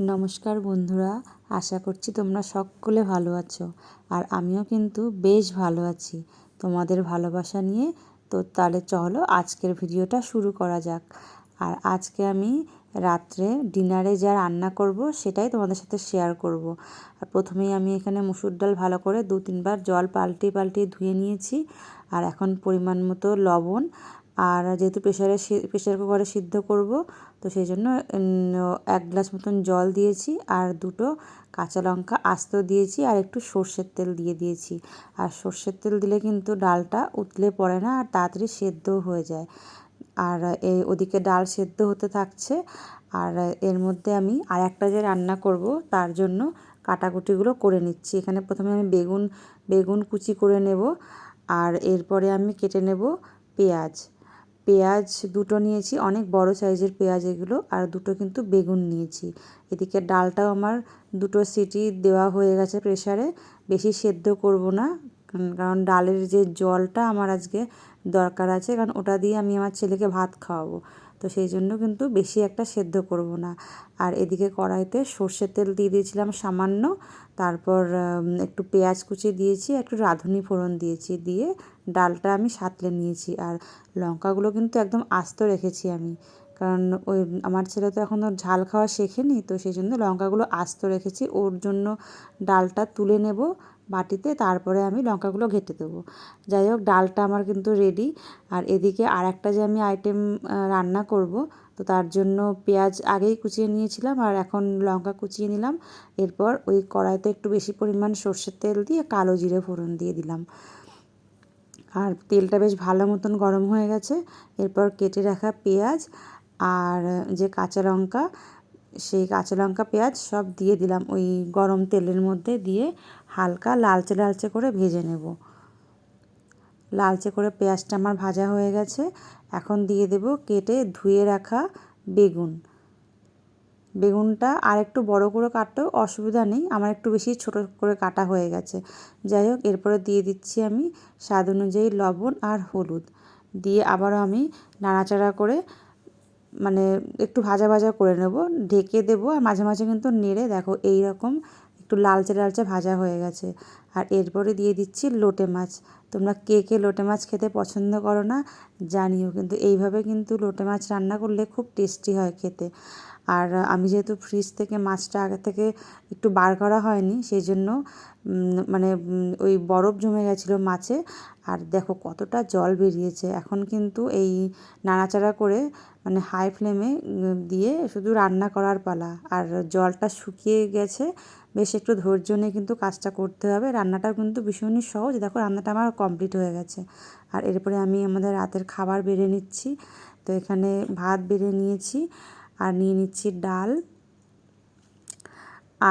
নমস্কার বন্ধুরা, আশা করছি তোমরা সকলে ভালো আছো। আর আমিও কিন্তু বেশ ভালো আছি। তোমাদের ভালোবাসা নিয়ে তো তাহলে চলো আজকের ভিডিওটা শুরু করা যাক। আর আজকে আমি রাত্রে ডিনারে যা রান্না করব সেটাই তোমাদের সাথে শেয়ার করব। আর প্রথমেই আমি এখানে মুসুর ডাল ভালো করে দু তিনবার জল পাল্টিয়ে পাল্টিয়ে ধুয়ে নিয়েছি। আর এখন পরিমাণ মতো লবণ আর যেহেতু প্রেশারে প্রেশার কুকারে সিদ্ধ করব, তো সেই জন্য এক গ্লাস মতন জল দিয়েছি আর দুটো কাঁচা লঙ্কা আস্ত দিয়েছি আর একটু সর্ষের তেল দিয়ে দিয়েছি। আর সর্ষের তেল দিলে কিন্তু ডালটা উতলে পড়ে না আর তাড়াতাড়ি সেদ্ধও হয়ে যায়। আর এই ওদিকে ডাল সেদ্ধ হতে থাকছে আর এর মধ্যে আমি আর একটা যে রান্না করব তার জন্য কাটাকুটিগুলো করে নিচ্ছি। এখানে প্রথমে আমি বেগুন বেগুন কুচি করে নেব আর এরপরে আমি কেটে নেব পেঁয়াজ। পেঁয়াজ দুটো নিয়েছি, অনেক বড় সাইজের পেঁয়াজ এগুলো, আর দুটো কিন্তু বেগুন নিয়েছি। এদিকে ডালটাও আমার দুটো সিটি দেওয়া হয়ে গেছে প্রেশারে বেশি সেদ্ধ করব না কারণ ডালের যে জলটা আমার আজকে দরকার আছে, কারণ ওটা দিয়ে আমি আমার ছেলেকে ভাত খাওয়াবো। তো সেই জন্য কিন্তু বেশি একটা সেদ্ধ করব না। আর এদিকে কড়াইতে সর্ষের তেল দিয়ে দিয়েছিলাম সামান্য, তারপর একটু পেঁয়াজ কুচি দিয়েছি একটু রাঁধুনি ফোড়ন দিয়েছি, দিয়ে ডালটা আমি সাঁতলে নিয়েছি। আর লঙ্কাগুলো কিন্তু একদম আস্ত রেখেছি আমি। কারণ ওই আমার ছেলে তো এখনও ঝাল খাওয়া শেখেনি, তো সেই জন্য লঙ্কাগুলো আস্ত রেখেছি। ওর জন্য ডালটা তুলে নেব বাটিতে, তারপরে আমি লঙ্কাগুলো ঘেটে দেবো। যাই হোক, ডালটা আমার কিন্তু রেডি আর এদিকে আর একটা যে আমি আইটেম রান্না করব, তো তার জন্য পেঁয়াজ আগেই কুচিয়ে নিয়েছিলাম আর এখন লঙ্কা কুচিয়ে নিলাম। এরপর ওই কড়াইতে একটু বেশি পরিমাণ সর্ষের তেল দিয়ে কালো জিরে ফোড়ন দিয়ে দিলাম। আর তেলটা বেশ ভালো মতন গরম হয়ে গেছে। এরপর কেটে রাখা পেঁয়াজ আর যে কাঁচা লঙ্কা, সেই কাঁচা লঙ্কা, পেঁয়াজ সব দিয়ে দিলাম। ওই গরম তেলের মধ্যে দিয়ে হালকা লালচে লালচে করে ভেজে নেব। লালচে করে পেঁয়াজটা আমার ভাজা হয়ে গেছে। এখন দিয়ে দেব কেটে ধুয়ে রাখা বেগুন। বেগুনটা আর একটু বড় করে কাটতেও অসুবিধা নেই, আমার একটু বেশি ছোট করে কাটা হয়ে গেছে। যাই হোক, এরপরে দিয়ে দিচ্ছি আমি স্বাদ অনুযায়ী লবণ আর হলুদ। দিয়ে আবারও আমি নাড়াচাড়া করে মানে একটু ভাজা ভাজা করে নেব, ঢেকে দেবো আর মাঝে মাঝে কিন্তু নেড়ে দেখো এই রকম একটু লালচে লালচে ভাজা হয়ে গেছে। আর এরপরে দিয়ে দিচ্ছি লোটে মাছ। তোমরা কে কে লোটে মাছ খেতে পছন্দ করো না, জানিও। কিন্তু এইভাবে কিন্তু লোটে মাছ রান্না করলে খুব টেস্টি হয় খেতে। আর আমি যেহেতু ফ্রিজ থেকে মাছটা আগে থেকে একটু বার করা হয়নি সেই জন্য মানে ওই বরফ জমে গেছিল মাছে। আর দেখো কতটা জল বেরিয়েছে। এখন কিন্তু এই নাড়াচাড়া করে মানে হাই ফ্লেমে দিয়ে শুধু রান্না করার পালা। আর জলটা শুকিয়ে গেছে, বেশ একটু ধৈর্য নিয়ে কিন্তু কাজটা করতে হবে। রান্নাটাও কিন্তু ভীষণই সহজ। দেখো, রান্নাটা আমার কমপ্লিট হয়ে গেছে। আর এরপরে আমি আমাদের রাতের খাবার বেড়ে নিচ্ছি। তো এখানে ভাত বেড়ে নিয়েছি আর নিয়ে নিচ্ছি ডাল।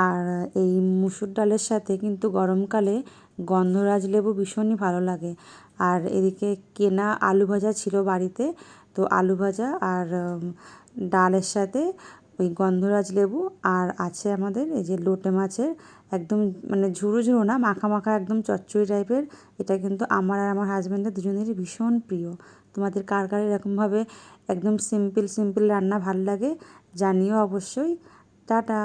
আর এই মুসুর ডালের সাথে কিন্তু গরমকালে গন্ধরাজ লেবু ভীষণই ভালো লাগে। আর এদিকে কেনা আলু ভাজা ছিল বাড়িতে। তো আলু ভাজা আর ডালের সাথে ওই গন্ধরাজ লেবু আর আছে আমাদের এই যে লোটে মাছের একদম মানে ঝুরো ঝুরো না, মাখা মাখা একদম চচ্চড়ি টাইপের এটা কিন্তু আমার আর আমার হাজব্যান্ডের দুজনেরই ভীষণ প্রিয়। তোমাদের কার কার এরকমভাবে একদম সিম্পল সিম্পল রান্না ভালো লাগে জানিও অবশ্যই। টাটা!